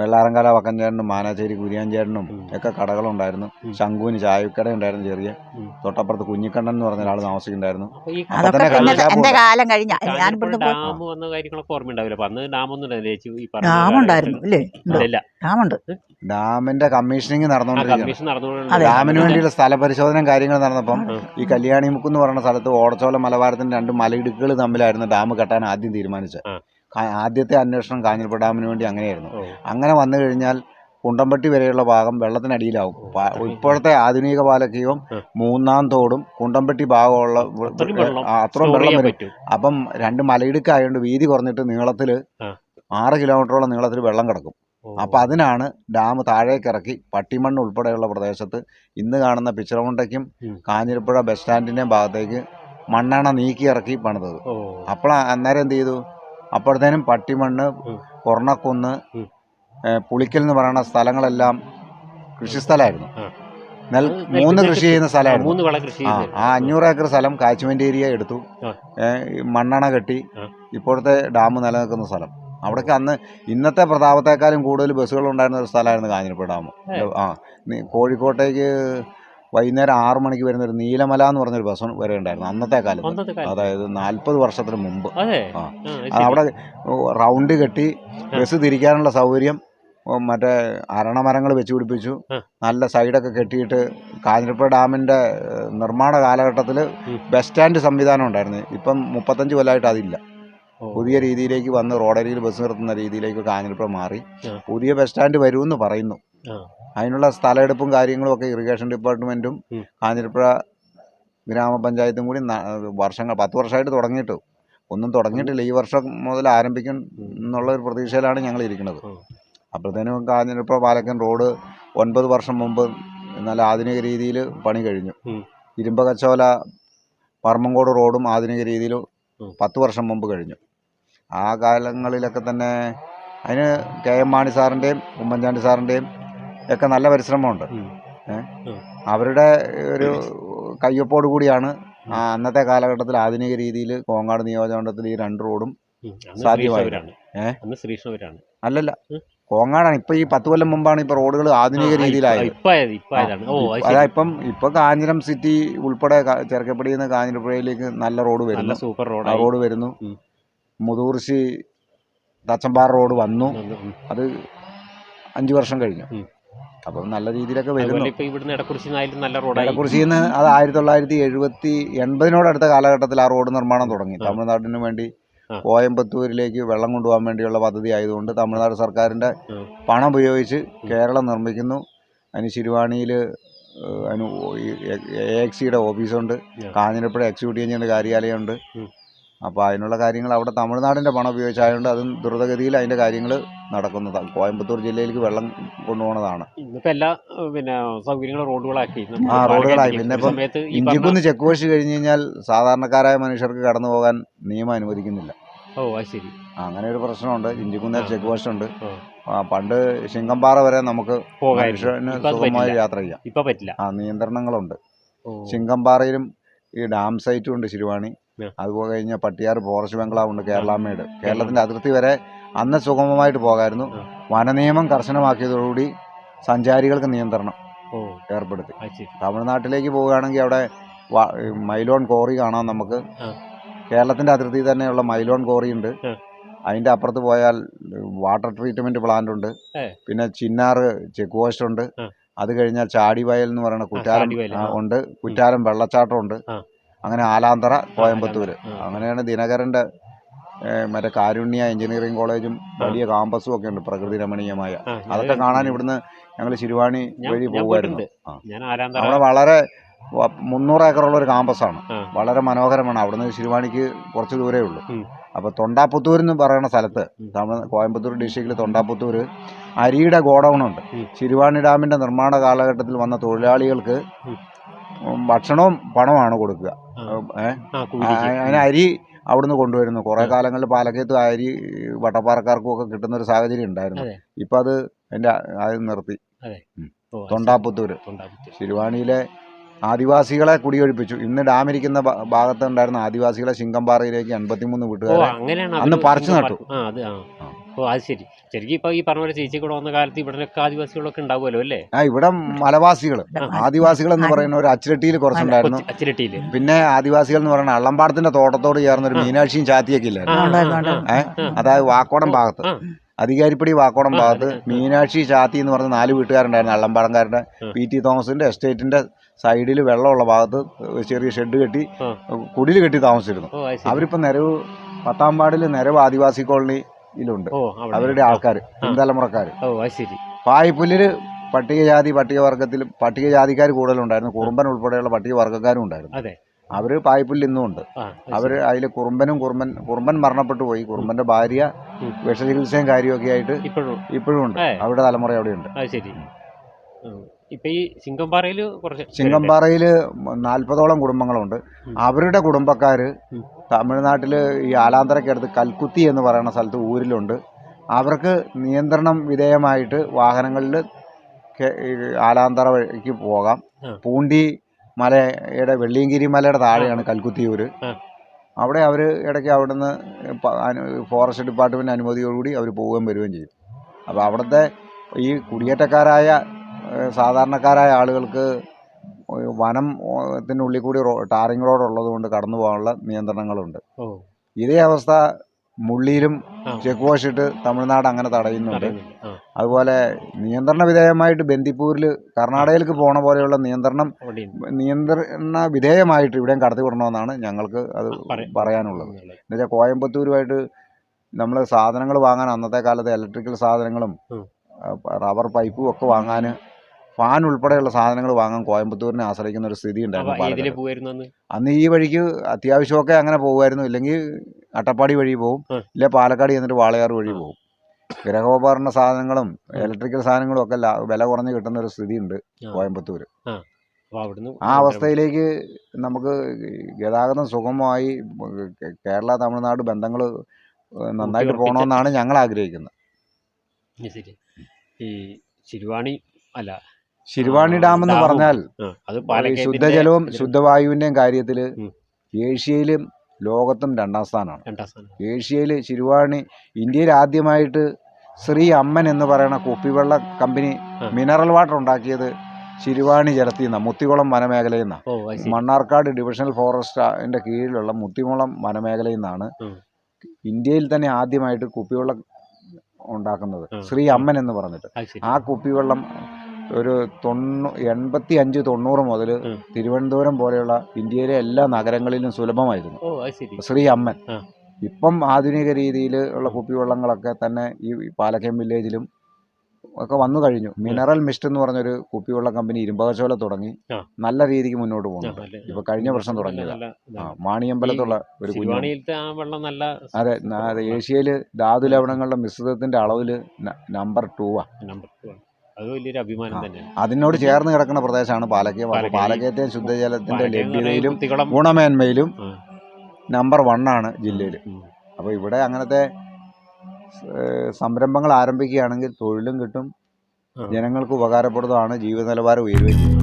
വെള്ളാറങ്കല വക്കൻചേട്ടനും മാനാശ്ശേരി കുരിയാഞ്ചേട്ടനും ഒക്കെ കടകളുണ്ടായിരുന്നു. ശംഖുവിന് ചായക്കട ഉണ്ടായിരുന്നു ചെറിയ. തൊട്ടപ്പുറത്ത് കുഞ്ഞിക്കണ്ണൻ എന്ന് പറഞ്ഞ ഒരാൾ താമസിക്കുന്നുണ്ടായിരുന്നു. എന്റെ കാലം കഴിഞ്ഞ ഡാം വന്ന കാര്യങ്ങളൊക്കെ ഓർമ്മയുണ്ടാവില്ല. അന്ന് ഡാമിന്റെ കമ്മീഷനിങ് നടന്നുകൊണ്ടിരിക്കുന്നു നടന്നുകൊണ്ടിരിക്കുകയാണ്. ഡാമിന് വേണ്ടിയുള്ള സ്ഥല പരിശോധനയും കാര്യങ്ങൾ നടന്നപ്പം ഈ കല്യാണിമുക്ക് എന്ന് പറയുന്ന സ്ഥലത്ത് ഓടച്ചോല മലബാരത്തിന്റെ രണ്ട് മലയിടുക്കുകൾ തമ്മിലായിരുന്നു ഡാം കെട്ടാൻ ആദ്യം തീരുമാനിച്ചത്. ആദ്യത്തെ അന്വേഷണം കാഞ്ഞിരപ്പുഴ ഡാമിന് വേണ്ടി അങ്ങനെയായിരുന്നു. അങ്ങനെ വന്നു കഴിഞ്ഞാൽ കുണ്ടമ്പട്ടി വരെയുള്ള ഭാഗം വെള്ളത്തിനടിയിലാവും. ഇപ്പോഴത്തെ ആധുനിക പാലക്കീയം മൂന്നാം തോടും കുണ്ടമ്പട്ടി ഭാഗമുള്ള അത്ര അത്രയും വെള്ളം വരും. അപ്പം രണ്ട് മലയിടുക്കായതുകൊണ്ട് വീതി കുറഞ്ഞിട്ട് നീളത്തിൽ. ആറ് കിലോമീറ്ററോളം നീളത്തിൽ വെള്ളം കിടക്കും. അപ്പൊ അതിനാണ് ഡാം താഴേക്ക് ഇറക്കി പട്ടിമണ്ണ് ഉൾപ്പെടെയുള്ള പ്രദേശത്ത് ഇന്ന് കാണുന്ന പിച്ചറമുണ്ടയ്ക്കും. കാഞ്ഞിരപ്പുഴ ബസ് സ്റ്റാൻഡിന്റെയും ഭാഗത്തേക്ക് മണ്ണെണ്ണ നീക്കി ഇറക്കി പണിതത്. അപ്പോഴാ അപ്പോൾ അന്നേരം എന്ത് ചെയ്തു? അപ്പോഴത്തേനും പട്ടിമണ്ണ്. കൊറണക്കുന്ന് പുളിക്കൽ എന്ന് പറയുന്ന സ്ഥലങ്ങളെല്ലാം കൃഷിസ്ഥലമായിരുന്നു. നെൽ മൂന്ന് കൃഷി. ചെയ്യുന്ന സ്ഥലമായിരുന്നു ആ ആ അഞ്ഞൂറ് ഏക്കർ സ്ഥലം കാച്ച്മെന്റ് ഏരിയ എടുത്തു. മണ്ണെണ്ണ കെട്ടി. ഇപ്പോഴത്തെ ഡാം നിലനിൽക്കുന്ന സ്ഥലം അവിടേക്ക് അന്ന് ഇന്നത്തെ പ്രതാപത്തെക്കാളും കൂടുതൽ ബസ്സുകൾ ഉണ്ടായിരുന്ന ഒരു സ്ഥലമായിരുന്നു കാഞ്ഞിരപ്പുഴ ഡാം ആ കോഴിക്കോട്ടേക്ക് വൈകുന്നേരം ആറ് മണിക്ക് വരുന്ന ഒരു നീലമല എന്ന് പറഞ്ഞൊരു ബസ് വരെ ഉണ്ടായിരുന്നു അന്നത്തെ കാലത്ത്. കാലം അതായത് നാൽപ്പത് വർഷത്തിന് മുമ്പ്. അവിടെ റൗണ്ട് കെട്ടി ബസ് തിരിക്കാനുള്ള സൗകര്യം മറ്റേ അരണമരങ്ങൾ വെച്ച് പിടിപ്പിച്ചു. നല്ല സൈഡൊക്കെ കെട്ടിയിട്ട് കാഞ്ഞിരപ്പ ഡാമിന്റെ നിർമ്മാണ കാലഘട്ടത്തിൽ ബസ് സ്റ്റാൻഡ് സംവിധാനം ഉണ്ടായിരുന്നു. ഇപ്പം മുപ്പത്തഞ്ച് കൊല്ലമായിട്ട് അതില്ല. പുതിയ രീതിയിലേക്ക് വന്ന് റോഡരിയിൽ ബസ് നിർത്തുന്ന രീതിയിലേക്ക് കാഞ്ഞിരപ്പ മാറി. പുതിയ ബസ് സ്റ്റാൻഡ് വരുമെന്ന് പറയുന്നു. അതിനുള്ള സ്ഥലമെടുപ്പും കാര്യങ്ങളും ഒക്കെ ഇറിഗേഷൻ ഡിപ്പാർട്ട്മെന്റും. കാഞ്ഞിരപ്പുഴ ഗ്രാമപഞ്ചായത്തും കൂടി വർഷങ്ങൾ പത്ത് വർഷമായിട്ട് തുടങ്ങിയിട്ട് ഒന്നും തുടങ്ങിയിട്ടില്ല ഈ വർഷം മുതൽ ആരംഭിക്കും എന്നുള്ള ഒരു പ്രതീക്ഷയിലാണ് ഞങ്ങൾ ഇരിക്കുന്നത്. അപ്പോഴത്തേനും കാഞ്ഞിരപ്പുഴ പാലക്കൻ റോഡ് ഒൻപത് വർഷം മുമ്പ് നല്ല ആധുനിക രീതിയിൽ പണി കഴിഞ്ഞു. ഇരുമ്പ കച്ചോല പറമ്പങ്കോട് റോഡും ആധുനിക രീതിയിൽ. പത്ത് വർഷം മുമ്പ് കഴിഞ്ഞു ആ കാലങ്ങളിലൊക്കെ തന്നെ അതിന് കെ എം മാണി സാറിന്റെയും ഉമ്മൻചാണ്ടി സാറിന്റെയും ഒക്കെ നല്ല പരിശ്രമമുണ്ട്. അവരുടെ ഒരു കയ്യൊപ്പോട് കൂടിയാണ് അന്നത്തെ കാലഘട്ടത്തിൽ ആധുനിക രീതിയിൽ കോങ്ങാട് നിയോജകമണ്ഡലത്തിൽ ഈ രണ്ട് റോഡും ഉം. അന്ന് സാധ്യമായി. ശ്രീകൃഷ്ണവരാണ് ഏ? അന്ന് ശ്രീകൃഷ്ണവരാണ് അല്ലല്ല. കോങ്ങാടാണ്. ഇപ്പൊ ഈ പത്ത് കൊല്ലം മുമ്പാണ് ഇപ്പൊ റോഡുകൾ ആധുനിക രീതിയിലായത്. അത് ഇപ്പം ഇപ്പൊ കാഞ്ഞിരം സിറ്റി ഉൾപ്പെടെ ചെറുക്കപ്പടിയിൽ നിന്ന് കാഞ്ഞിരപ്പുഴയിലേക്ക് നല്ല റോഡ് വരുന്നു. സൂപ്പർ ആ റോഡ് വരുന്നു. മുതൂർശി തച്ചമ്പാറ റോഡ് വന്നു. അത് അഞ്ചു വർഷം കഴിഞ്ഞു. അപ്പം നല്ല രീതിയിലൊക്കെ വരുന്നു നിന്ന് ഇവിടുന്ന് ഇടക്കുറിശിന്ന് അത് ആയിരത്തി തൊള്ളായിരത്തി എഴുപത്തി എൺപതിനോടടുത്ത കാലഘട്ടത്തിൽ ആ റോഡ് നിർമ്മാണം തുടങ്ങി. തമിഴ്നാടിന് വേണ്ടി കോയമ്പത്തൂരിലേക്ക് വെള്ളം കൊണ്ടുപോകാൻ വേണ്ടിയുള്ള പദ്ധതി ആയതുകൊണ്ട് തമിഴ്നാട് സർക്കാരിന്റെ പണം ഉപയോഗിച്ച് കേരളം നിർമ്മിക്കുന്നു അതിന് ശിരുവാണിയിൽ അതിന് എ എക്സിയുടെ ഓഫീസുണ്ട്. കാഞ്ഞിരപ്പുഴ എക്സിക്യൂട്ടീവ് എഞ്ചിന്റെ കാര്യാലയമുണ്ട്. അപ്പോൾ അതിനുള്ള കാര്യങ്ങൾ അവിടെ തമിഴ്നാടിന്റെ പണം ഉപയോഗിച്ചായതുകൊണ്ട് അതും ദ്രുതഗതിയിൽ അതിന്റെ കാര്യങ്ങൾ നടക്കുന്നതാണ്. കോയമ്പത്തൂർ ജില്ലയിലേക്ക് വെള്ളം കൊണ്ടുപോകുന്നതാണ് എല്ലാ പിന്നെ സൗകര്യങ്ങളും റോഡുകളാക്കി. ആ, റോഡുകളായി. പിന്നെ ഇപ്പം ഇഞ്ചിക്കുന്ന് ചെക്ക് പോസ്റ്റ് കഴിഞ്ഞ് കഴിഞ്ഞാൽ സാധാരണക്കാരായ മനുഷ്യർക്ക് കടന്നു പോകാൻ നിയമം അനുവദിക്കുന്നില്ല. ഓ ശരി. അങ്ങനെ ഒരു പ്രശ്നമുണ്ട്. ഇഞ്ചിക്കുന്നേൽ ചെക്ക് പോസ്റ്റ് ഉണ്ട്. പണ്ട് ശിങ്കമ്പാറ വരെ നമുക്ക് മനുഷ്യന് സുഖമായി യാത്ര ചെയ്യാം. ഇപ്പൊ പറ്റില്ല. ആ നിയന്ത്രണങ്ങളുണ്ട്. ശിങ്കമ്പാറയിലും ഈ ഡാം സൈറ്റും ഉണ്ട് ശിരുവാണി. അതുപോലെ കഴിഞ്ഞ പട്ടിയാർ ഫോറസ്റ്റ് ബംഗ്ലാവ് ഉണ്ട് കേരളാമേട്. കേരളത്തിന്റെ അതിർത്തി വരെ അന്ന് സുഗമമായിട്ട് പോകായിരുന്നു. വനനിയമം കർശനമാക്കിയതോടുകൂടി സഞ്ചാരികൾക്ക് നിയന്ത്രണം ഏർപ്പെടുത്തി. തമിഴ്നാട്ടിലേക്ക് പോവുകയാണെങ്കിൽ അവിടെ മൈലോൺ കോറി കാണാം നമുക്ക്. കേരളത്തിന്റെ അതിർത്തി തന്നെയുള്ള മൈലോൺ കോറി ഉണ്ട് അതിന്റെ അപ്പുറത്ത് പോയാൽ വാട്ടർ ട്രീറ്റ്മെന്റ് പ്ലാന്റ് ഉണ്ട് പിന്നെ ചിന്നാറ് ചെക്ക് പോസ്റ്റ് ഉണ്ട്. അത് കഴിഞ്ഞാൽ ചാടിവയൽ എന്ന് പറയുന്ന കുറ്റാലം. ഉണ്ട്. കുറ്റാലം വെള്ളച്ചാട്ടം ഉണ്ട്. അങ്ങനെ ആലാന്തറ കോയമ്പത്തൂർ അങ്ങനെയാണ് ദിനകരന്റെ മറ്റേ കാരുണ്യ എഞ്ചിനീയറിംഗ് കോളേജും വലിയ കാമ്പസും ഒക്കെ ഉണ്ട് പ്രകൃതി രമണീയമായ. അതൊക്കെ കാണാൻ ഇവിടുന്ന് ഞങ്ങൾ ശിരുവാണി വഴി പോകുമായിരുന്നു അവിടെ വളരെ മുന്നൂറ് ഏക്കറുള്ള ഒരു കാമ്പസാണ്. വളരെ മനോഹരമാണ്. അവിടുന്ന് ശിരുവാണിക്ക് കുറച്ച് ദൂരേ ഉള്ളൂ. അപ്പൊ അപ്പോൾ തൊണ്ടാപ്പുത്തൂർ എന്ന് പറയുന്ന സ്ഥലത്ത്. തമിഴ് കോയമ്പത്തൂർ ഡിസ്ട്രിക്റ്റിൽ തൊണ്ടാപ്പുത്തൂർ അരിയുടെ ഗോഡൗണുണ്ട്. ഉണ്ട് ശിരുവാണി ഡാമിന്റെ നിർമ്മാണ കാലഘട്ടത്തിൽ വന്ന തൊഴിലാളികൾക്ക് ഭക്ഷണവും പണമാണ് കൊടുക്കുക. അതിന് അരി അവിടുന്ന് കൊണ്ടുവരുന്നു. കുറേ. കാലങ്ങളിൽ പാലക്കയത്ത് അരി വട്ടപ്പാറക്കാർക്കും ഒക്കെ കിട്ടുന്ന ഒരു സാഹചര്യം ഉണ്ടായിരുന്നു. ഇപ്പൊ അത് എന്റെ അത്. നിർത്തി. തൊണ്ടാപ്പുത്തൂർ. ശിരുവാണിയിലെ ആദിവാസികളെ കുടിയൊഴിപ്പിച്ചു. ഇന്ന് ഡാമിരിക്കുന്ന ഭാഗത്തുണ്ടായിരുന്ന ആദിവാസികളെ ശിങ്കമ്പാറയിലേക്ക് എൺപത്തിമൂന്ന് വീട്ടുകാർ അന്ന് പറിച്ചു നട്ടു. ആ അത് ശരി. ശരിക്കും ഇപ്പൊ ഈ പറഞ്ഞ പോലെ ചേച്ചി കൂടെ വന്ന കാലത്ത് ഇവിടെയൊക്കെ ആദിവാസികളൊക്കെ ഉണ്ടാവുമല്ലോ അല്ലേ? ആ ഇവിടെ മലവാസികൾ ആദിവാസികൾ എന്ന് പറയുന്ന ഒരു അച്ചിരട്ടിയിൽ കുറച്ചുണ്ടായിരുന്നു. അച്ചിരട്ടിയിൽ പിന്നെ ആദിവാസികൾ എന്ന് പറയുന്ന അള്ളമ്പാടത്തിന്റെ തോട്ടത്തോട് ചേർന്ന ഒരു. മീനാക്ഷിയും ചാത്തിയൊക്കെ ഇല്ല? ഇല്ലായിരുന്നു അതായത് വാക്കോടം ഭാഗത്ത്. അധികാരിപ്പടി വാക്കോടം ഭാഗത്ത് മീനാക്ഷി ചാത്തി എന്ന് പറഞ്ഞ നാല് വീട്ടുകാരുണ്ടായിരുന്നു. അള്ളമ്പാടംകാരുടെ. പി ടി തോമസിന്റെ എസ്റ്റേറ്റിന്റെ സൈഡിൽ വെള്ളമുള്ള ഭാഗത്ത് ചെറിയ ഷെഡ് കെട്ടി. കുടിൽ കെട്ടി താമസിച്ചിരുന്നു. അവരിപ്പോൾ നിരവ് പത്താം വാർഡിൽ നിരവ് ആദിവാസി കോളനിയിലുണ്ട് അവിടെ അവരുടെ ആൾക്കാർ പിൻതലമുറക്കാർ അത് ശരി. പട്ടികജാതി പട്ടികവർഗത്തിലും പട്ടികജാതിക്കാർ കൂടുതലുണ്ടായിരുന്നു. കുറുമ്പൻ ഉൾപ്പെടെയുള്ള പട്ടികവർഗക്കാരും ഉണ്ടായിരുന്നു. അവർ പായ്പുല്ല് ഇന്നും ഉണ്ട്. അവർ അവർ അതിൽ കുറുമ്പനും കുറുമ്പൻ കുറുമ്പൻ മരണപ്പെട്ടു പോയി. കുറുമ്പന്റെ ഭാര്യ. വിഷചികിത്സയും കാര്യമൊക്കെ ആയിട്ട് ഇപ്പോഴും ഉണ്ട്. അവരുടെ തലമുറ അവിടെയുണ്ട് ചിങ്കമ്പാറയിൽ നാൽപ്പതോളം കുടുംബങ്ങളുണ്ട്. അവരുടെ കുടുംബക്കാർ ഉം. തമിഴ്നാട്ടിൽ ഈ ആലാന്തരക്കടുത്ത് കൽക്കുത്തി എന്ന് പറയുന്ന സ്ഥലത്ത് ഊരിലുണ്ട്. അവർക്ക് നിയന്ത്രണം വിധേയമായിട്ട് വാഹനങ്ങളിൽ ആലാന്തര ആലാന്തറ വഴിക്ക് പോകാം. പൂണ്ടി മലയുടെ വെള്ളിയങ്കിരി മലയുടെ താഴെയാണ് കൽക്കുത്തിയൂർ ആ. അവിടെ അവർ ഇടയ്ക്ക് അവിടുന്ന് ഫോറസ്റ്റ് ഡിപ്പാർട്ട്മെന്റ് അനുമതിയോടുകൂടി അവർ പോവുകയും വരികയും ചെയ്യും. അപ്പോൾ അവിടുത്തെ ഈ കുടിയേറ്റക്കാരായ സാധാരണക്കാരായ ആളുകൾക്ക് വനം ത്തിനുള്ളിൽ കൂടി റോ ടാറിങ് റോഡ് ഉള്ളത് കൊണ്ട് കടന്നു പോകാനുള്ള നിയന്ത്രണങ്ങളുണ്ട്. ഇതേ അവസ്ഥ മുള്ളിയിലും ചെക്ക് പോസ്റ്റ് ഇട്ട് തമിഴ്നാട് അങ്ങനെ തടയുന്നുണ്ട്. അതുപോലെ നിയന്ത്രണ വിധേയമായിട്ട് ബന്ദിപ്പൂരിൽ കർണാടകയിലേക്ക് പോണ പോലെയുള്ള നിയന്ത്രണം നിയന്ത്രണ വിധേയമായിട്ട് ഇവിടെയും കടത്തി വിടണമെന്നാണ് ഞങ്ങൾക്ക് അത് പറയാനുള്ളത്. എന്നുവെച്ചാൽ കോയമ്പത്തൂരുമായിട്ട് നമ്മൾ സാധനങ്ങൾ വാങ്ങാൻ അന്നത്തെ കാലത്ത് ഇലക്ട്രിക്കൽ സാധനങ്ങളും റബ്ബർ പൈപ്പും ഒക്കെ വാങ്ങാൻ ഫാൻ ഉൾപ്പെടെയുള്ള സാധനങ്ങൾ വാങ്ങാൻ കോയമ്പത്തൂരിനെ ആശ്രയിക്കുന്ന ഒരു സ്ഥിതി ഉണ്ടായിരുന്നു അന്ന്? ഈ വഴിക്ക് അത്യാവശ്യമൊക്കെ അങ്ങനെ പോകുമായിരുന്നു ഇല്ലെങ്കിൽ അട്ടപ്പാടി വഴി പോകും ഇല്ല പാലക്കാട് ചെന്നിട്ട് വാളയാർ വഴി പോകും ഗ്രഹോപകരണ സാധനങ്ങളും ഇലക്ട്രിക്കൽ സാധനങ്ങളും ഒക്കെ വില കുറഞ്ഞ് കിട്ടുന്ന ഒരു സ്ഥിതി ഉണ്ട്. കോയമ്പത്തൂർ ആ. അവസ്ഥയിലേക്ക് നമുക്ക് ഗതാഗതം സുഗമമായി കേരള തമിഴ്നാട് ബന്ധങ്ങൾ നന്നായിട്ട് പോകണമെന്നാണ് ഞങ്ങൾ ആഗ്രഹിക്കുന്നത്. ഈ ശിരുവാണി അല്ല ശിരുവാണി ഡാം എന്ന് പറഞ്ഞാൽ ശുദ്ധജലവും ശുദ്ധവായുവിന്റെയും കാര്യത്തിൽ. ഏഷ്യയിലും ലോകത്തും രണ്ടാം സ്ഥാനമാണ്. ഏഷ്യയിൽ ശിരുവാണി ഇന്ത്യയിൽ ആദ്യമായിട്ട് ശ്രീ അമ്മൻ എന്ന് പറയുന്ന കുപ്പിവെള്ള കമ്പനി മിനറൽ വാട്ടർ ഉണ്ടാക്കിയത് ശിരുവാണി ജലത്തിൽ നിന്നാണ് മുത്തികുളം വനമേഖലയിൽ നിന്നാണ്. മണ്ണാർക്കാട് ഡിവിഷണൽ ഫോറസ്റ്റിന്റെ കീഴിലുള്ള മുത്തികുളം വനമേഖലയിൽ നിന്നാണ് ഇന്ത്യയിൽ തന്നെ ആദ്യമായിട്ട് കുപ്പിവെള്ളം ഉണ്ടാക്കുന്നത് ശ്രീ അമ്മൻ എന്ന് പറഞ്ഞിട്ട്. ആ കുപ്പിവെള്ളം ഒരു തൊണ്ണൂ എൺപത്തി അഞ്ച് തൊണ്ണൂറ് മുതൽ തിരുവനന്തപുരം പോലെയുള്ള ഇന്ത്യയിലെ എല്ലാ നഗരങ്ങളിലും സുലഭമായിരുന്നു. ശരി. അമ്മൻ. ഇപ്പം ആധുനിക രീതിയിൽ ഉള്ള കുപ്പിവെള്ളങ്ങളൊക്കെ തന്നെ ഈ പാലക്കയം വില്ലേജിലും ഒക്കെ വന്നു കഴിഞ്ഞു. മിനറൽ മിസ്റ്റ് എന്ന് പറഞ്ഞൊരു കുപ്പിവെള്ള കമ്പനി ഇരുമ്പകശോല തുടങ്ങി. നല്ല രീതിക്ക് മുന്നോട്ട് പോകുന്നു. ഇപ്പൊ കഴിഞ്ഞ വർഷം തുടങ്ങിയത്. മാണിയമ്പലത്തുള്ള ഒരു കുഞ്ഞു. നല്ല അതെ അത് ഏഷ്യയിൽ ധാതു ലവണങ്ങളുടെ മിശ്രിതത്തിന്റെ അളവിൽ നമ്പർ ടൂ ആ. നമ്പർ ടു ആണ്. അത് വലിയൊരു അഭിമാനം. തന്നെയാണ്. അതിനോട് ചേർന്ന് കിടക്കുന്ന പ്രദേശമാണ് പാലക്കയം. അപ്പോൾ. പാലക്കയത്തെ ശുദ്ധജലത്തിന്റെ ലഭ്യതയിലും ഗുണമേന്മയിലും നമ്പർ വൺ ആണ് ജില്ലയിൽ. അപ്പോൾ ഇവിടെ അങ്ങനത്തെ സംരംഭങ്ങൾ ആരംഭിക്കുകയാണെങ്കിൽ തൊഴിലും കിട്ടും. ജനങ്ങൾക്ക് ഉപകാരപ്രദമാണ് ജീവിത നിലവാരം ഉയരുകയും ചെയ്യും.